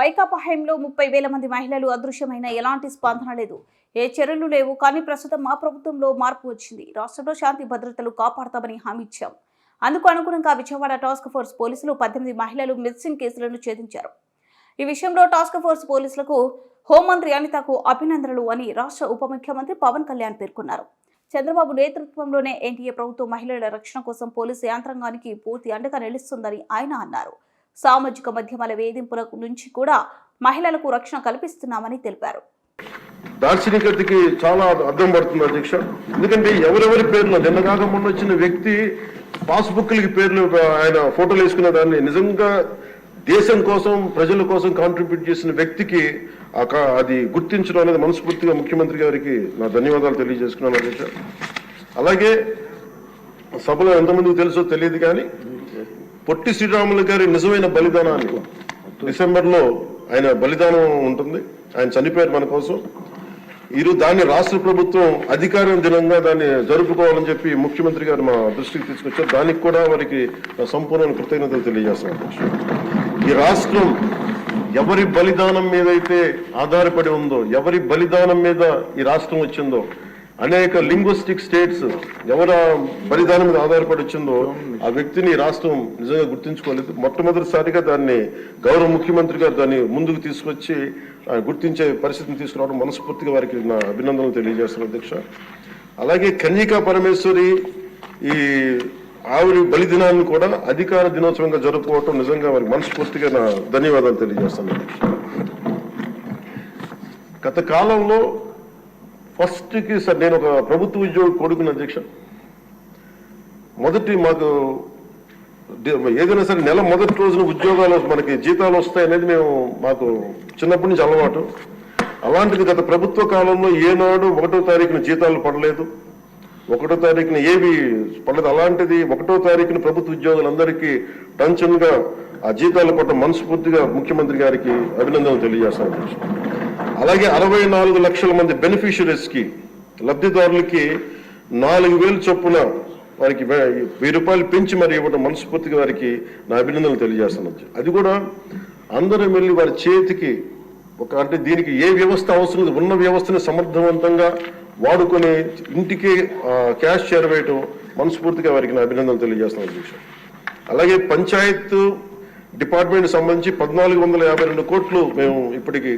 వైకాపా హయంలో ముప్పై వేల మంది మహిళలు అదృశ్యమైన ఎలాంటి స్పందన లేదు. ఏ చర్యలు లేవు కానీ ప్రస్తుతం మా ప్రభుత్వంలో మార్పు వచ్చింది. రాష్ట్రంలో శాంతి భద్రతలు కాపాడతామని హామీ ఇచ్చాం. అందుకు అనుగుణంగా విజయవాడ టాస్క్ ఫోర్స్ పోలీసులు పద్దెనిమిది మహిళలు మిస్సింగ్ కేసులను ఛేదించారు. ఈ విషయంలో టాస్క్ ఫోర్స్ పోలీసులకు హోంమంత్రి అనితకు అభినందనలు అని రాష్ట్ర ఉప ముఖ్యమంత్రి పవన్ కళ్యాణ్ పేర్కొన్నారు. చంద్రబాబు నేతృత్వంలోనే ఎన్టీఏ ప్రభుత్వం మహిళల రక్షణ కోసం పోలీసు యంత్రాంగానికి పూర్తి అండగా నిలుస్తుందని ఆయన అన్నారు. సామాజిక మాధ్యమాల వేధింపుల నుంచి కూడా మహిళలకు రక్షణ కల్పిస్తున్నామని తెలిపారు. దార్శనికతకి చాలా అర్థం పడుతుంది అధ్యక్ష. ఎందుకంటే ఎవరెవరి పేర్లు నిన్న కాక మొన్న వచ్చిన వ్యక్తి పాస్బుక్లకి పేర్లు ఆయన ఫోటోలు వేసుకున్న దాన్ని నిజంగా దేశం కోసం ప్రజల కోసం కాంట్రిబ్యూట్ చేసిన వ్యక్తికి అది గుర్తించడం అనేది మనస్ఫూర్తిగా ముఖ్యమంత్రి గారికి నా ధన్యవాదాలు తెలియజేసుకున్నాను అధ్యక్ష. అలాగే సభలో ఎంతమందికి తెలుసో తెలియదు కానీ పొట్టి శ్రీరాములు గారి నిజమైన బలిదానాన్ని డిసెంబర్లో ఆయన బలిదానం ఉంటుంది. ఆయన చనిపోయారు మన కోసం. ఈరోజు దాన్ని రాష్ట్ర ప్రభుత్వం అధికారం దినంగా దాన్ని జరుపుకోవాలని చెప్పి ముఖ్యమంత్రి గారు మా దృష్టికి తీసుకొచ్చారు. దానికి కూడా వారికి సంపూర్ణ కృతజ్ఞతలు తెలియజేస్తున్నాను ఈ రాష్ట్రం ఎవరి బలిదానం మీద అయితే ఆధారపడి ఉందో ఎవరి బలిదానం మీద ఈ రాష్ట్రం వచ్చిందో అనేక లింగ్విస్టిక్ స్టేట్స్ ఎవరి బలిదానం మీద ఆధారపడి వచ్చిందో ఆ వ్యక్తిని రాష్ట్రం నిజంగా గుర్తించుకోలేదు మొట్టమొదటిసారిగా దాన్ని గౌరవ ముఖ్యమంత్రి గారు దాన్ని ముందుకు తీసుకొచ్చి గుర్తించే పరిస్థితిని తీసుకురావడం మనస్ఫూర్తిగా వారికి నా అభినందనలు తెలియజేస్తాను అధ్యక్ష. అలాగే కన్యకా పరమేశ్వరి ఈ ఆవిడ బలిదినాన్ని కూడా అధికార దినోత్సవంగా జరుపుకోవటం నిజంగా వారికి మనస్ఫూర్తిగా నా ధన్యవాదాలు తెలియజేస్తాను అధ్యక్ష. గత కాలంలో ఫస్ట్కి సార్ నేను ఒక ప్రభుత్వ ఉద్యోగి కొడుకుని అధ్యక్ష. మొదటి మాకు ఏదైనా సరే నెల మొదటి రోజున ఉద్యోగాలు మనకి జీతాలు వస్తాయనేది మేము మాకు చిన్నప్పటి నుంచి అలవాటు. అలాంటిది గత ప్రభుత్వ కాలంలో ఏనాడు ఒకటో తారీఖున జీతాలు పడలేదు. ఒకటో తారీఖున ఏవి పడలేదు. అలాంటిది ఒకటో తారీఖున ప్రభుత్వ ఉద్యోగులందరికీ టెన్షన్గా ఆ జీతాలు పట్ల మనస్ఫూర్తిగా ముఖ్యమంత్రి గారికి అభినందనలు తెలియజేస్తాను. అలాగే అరవై నాలుగు లక్షల మంది బెనిఫిషరీస్కి లబ్ధిదారులకి నాలుగు వేలు చొప్పున వారికి వెయ్యి రూపాయలు పెంచి మరి ఇవ్వడం మనస్ఫూర్తిగా వారికి నా అభినందనలు తెలియజేస్తున్నాను. అది కూడా అందరం వెళ్ళి వారి చేతికి ఒక అంటే దీనికి ఏ వ్యవస్థ అవసరం ఉన్న వ్యవస్థని సమర్థవంతంగా వాడుకొని ఇంటికి క్యాష్ చేరవేయటం మనస్ఫూర్తిగా వారికి నా అభినందనలు తెలియజేస్తున్నాను అధ్యక్ష. అలాగే పంచాయత్ డిపార్ట్మెంట్ సంబంధించి పద్నాలుగు వందల యాభై రెండు కోట్లు మేము ఇప్పటికి